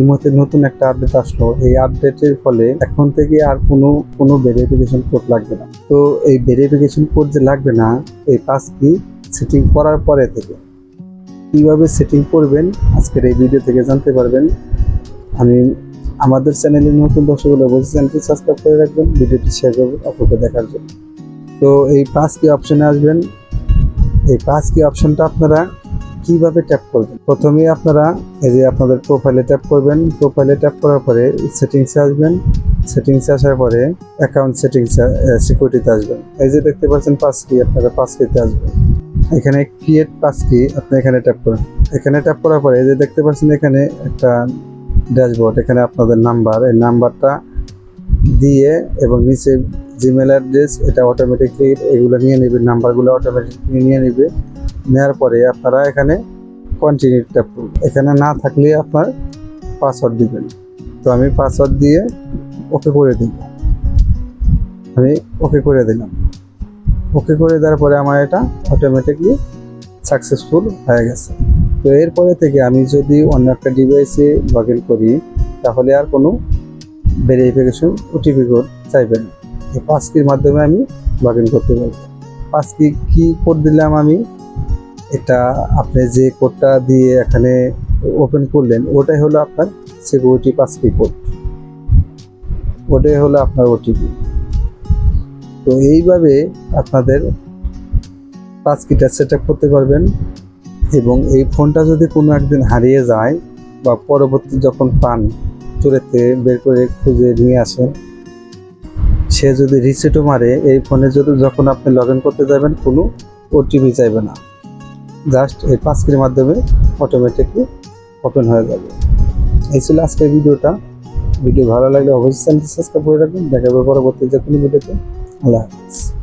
ইমোতে নতুন একটা আপডেট আসলো। এই আপডেটের ফলে এখন থেকে আর কোনো কোনো ভেরিফিকেশন কোড লাগবে না। তো এই ভেরিফিকেশন কোড যে লাগবে না, এই পাস কি সেটিং করার পরে থেকে? কীভাবে সেটিং করবেন? আজকের এই ভিডিও থেকে জানতে পারবেন। আমি, আমাদের চ্যানেলে নতুন দর্শক হলে অবশ্যই চ্যানেলটি সাবস্ক্রাইব করে রাখবেন। ভিডিওটি শেয়ার করবেন আপনাকে দেখার জন্য। তো এই পাস কি অপশানে আসবেন। এই পাস কি অপশানটা আপনারা কীভাবে ট্যাপ করবেন? প্রথমেই আপনারা এই যে আপনাদের প্রোফাইলে ট্যাপ করবেন। প্রোফাইলে ট্যাপ করার পরে সেটিংসে আসবেন। সেটিংসে আসার পরে অ্যাকাউন্ট সেটিংস সিকিউরিটিতে আসবেন। এই যে দেখতে পাচ্ছেন পাস কি আপনারা পাস কিতে আসবেন। এখানে ক্রিয়েট পাস কি আপনি এখানে ট্যাপ করুন। এখানে ট্যাপ করার পরে এই যে দেখতে পাচ্ছেন এখানে একটা ড্যাশবোর্ড এখানে আপনাদের নাম্বার এই নাম্বারটা দিয়ে এবং নিচে জিমেল অ্যাড্রেস এটা অটোমেটিকলি এগুলো নিয়ে নেবে নাম্বারগুলো অটোমেটিকলি নিয়ে নেবে। নেওয়ার পরে আপনারা এখানে কন্টিনিউ ট্যাপ এখানে না থাকলে আপনার পাসওয়ার্ড দিবেন তো আমি পাসওয়ার্ড দিয়ে ওকে করে দিই আমি ওকে করে দিলাম। ওকে করে দেওয়ার পরে আমার এটা অটোমেটিকলি সাকসেসফুল হয়ে গেছে। তো এরপরে থেকে আমি যদি অন্য একটা ডিভাইসে লগ ইন করি, তাহলে আর কোনো ভেরিফিকেশন ওটিপি কোড চাইবে না। এই পাসকির মাধ্যমে আমি লগ ইন করতে পারব। পাসকি কি কোড দিলাম আমি? এটা আপনি যে কোডটা দিয়ে এখানে ওপেন করলেন, ওটাই হলো আপনার সিকিউরিটি পাসকি কোড ওটাই হলো আপনার ওটিপি তো এইভাবে আপনাদের পাসকিটা সেট আপ করতে পারবেন এবং এই ফোনটা যদি কোনো একদিন হারিয়ে যায় বা পরবর্তী যখন পান চোরেতে বের করে খুঁজে নিয়ে আসেন, সে যদি রিসেটও মারে, এই ফোনে যদি যখন আপনি লগ করতে যাবেন, কোনো ওটিপি চাইবে না। জাস্ট এই পাসকির মাধ্যমে অটোমেটিকলি ওপেন হয়ে যাবে। এই ছিল আজকের ভিডিওটা। ভিডিও ভালো লাগলে অবশ্যই চ্যানেলটি সাবস্ক্রাইব করে রাখবেন। দেখা হবে পরবর্তী যে কোনো ভিডিওতে। আল্লাহ হাফিজ।